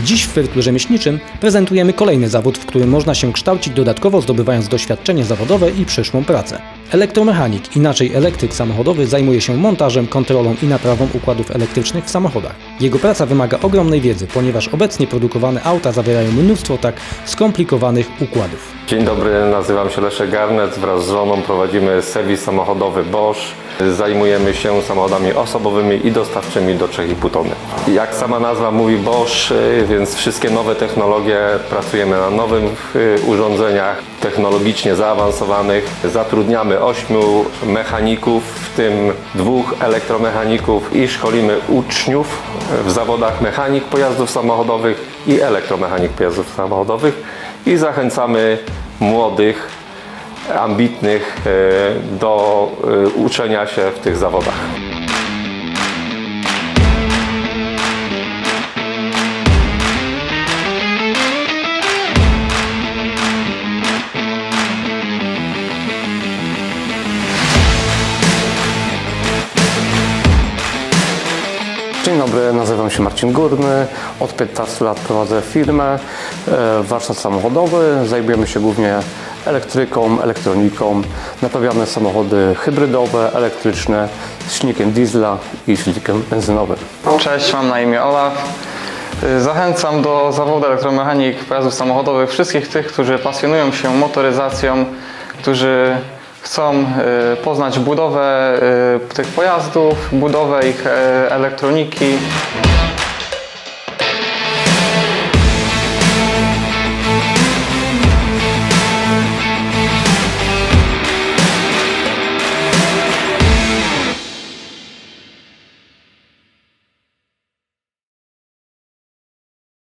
Dziś w Wyrku Rzemieślniczym prezentujemy kolejny zawód, w którym można się kształcić dodatkowo zdobywając doświadczenie zawodowe i przyszłą pracę. Elektromechanik, inaczej elektryk samochodowy, zajmuje się montażem, kontrolą i naprawą układów elektrycznych w samochodach. Jego praca wymaga ogromnej wiedzy, ponieważ obecnie produkowane auta zawierają mnóstwo tak skomplikowanych układów. Dzień dobry, nazywam się Leszek Garnet. Wraz z żoną prowadzimy serwis samochodowy Bosch. Zajmujemy się samochodami osobowymi i dostawczymi do 3,5 tony. Jak sama nazwa mówi Bosch, y, więc wszystkie nowe technologie, pracujemy na nowych y, urządzeniach technologicznie zaawansowanych. Zatrudniamy ośmiu mechaników, w tym dwóch elektromechaników i szkolimy uczniów w zawodach mechanik pojazdów samochodowych i elektromechanik pojazdów samochodowych i zachęcamy młodych, ambitnych e, do e, uczenia się w tych zawodach. Dzień dobry, nazywam się Marcin Górny. Od 15 lat prowadzę firmę, e, warsztat samochodowy. Zajmujemy się głównie elektryką, elektroniką. Naprawiamy samochody hybrydowe, elektryczne z silnikiem diesla i silnikiem benzynowym. Cześć, mam na imię Olaf. Y, Zachęcam do zawodu elektromechanik pojazdów samochodowych wszystkich tych, którzy pasjonują się motoryzacją, którzy chcą y, poznać budowę y, tych pojazdów, budowę ich e, elektroniki.